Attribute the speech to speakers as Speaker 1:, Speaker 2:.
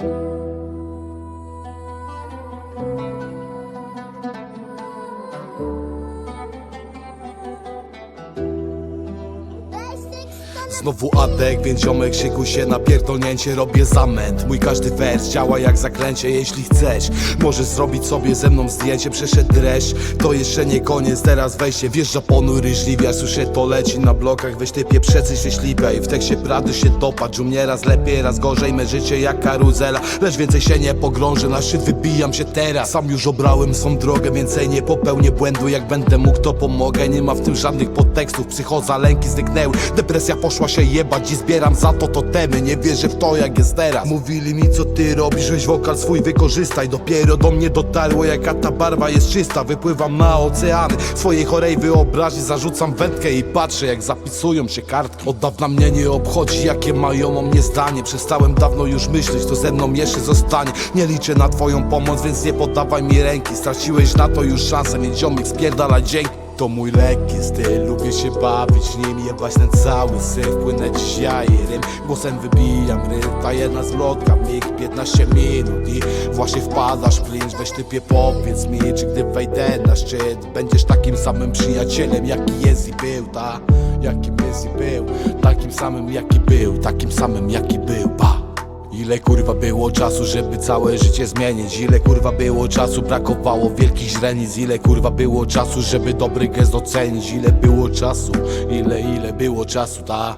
Speaker 1: Thank you. Znowu adek, więc ziomek szykuj się na pierdolnięcie Robię zamęt, mój każdy wers działa jak zaklęcie Jeśli chcesz, możesz zrobić sobie ze mną zdjęcie Przeszedł dreszcz, to jeszcze nie koniec Teraz wejście, wjeżdża ponury żliwia Słyszę to leci na blokach, weź ty pieprzecy się ślipia I w tekście prawdy się dopatrz U mnie raz lepiej, raz gorzej, me życie jak karuzela. Lecz więcej się nie pogrążę, na szczyt wybijam się teraz. Sam już obrałem swą drogę, więcej nie popełnię błędu. Jak będę mógł, to pomogę. Nie ma w tym żadnych podtekstów, psychoza, lęki zniknęły. Depresja poszła się jebać i zbieram za to totemy. Nie wierzę w to jak jest teraz. Mówili mi co ty robisz, weź wokal swój wykorzystaj. Dopiero do mnie dotarło jaka ta barwa jest czysta. Wypływam na oceany swojej chorej wyobraźni. Zarzucam wędkę i patrzę jak zapisują się kartki. Od dawna mnie nie obchodzi jakie mają o mnie zdanie. Przestałem dawno już myśleć, to ze mną jeszcze zostanie. Nie liczę na twoją pomoc, więc nie poddawaj mi ręki. Straciłeś na to już szansę, więc ziomik spierdala dzięki to mój lekki styl, lubię się bawić nim Jebać ten cały syf, płynę dziś ja i rym. Głosem wybijam ryb, ta jedna zwrotka mig 15 minut. I właśnie wpadasz w clinch Weź typie powiedz mi, czy gdy wejdę na szczyt Będziesz takim samym przyjacielem, jaki jest i był, ta Jakim jest i był, takim samym jaki był Takim samym jaki był, Ile kurwa było czasu, żeby całe życie zmienić? Ile kurwa było czasu, brakowało wielkich źrenic? Ile kurwa było czasu, żeby dobry gest docenić Ile było czasu, ile, ile było czasu, ta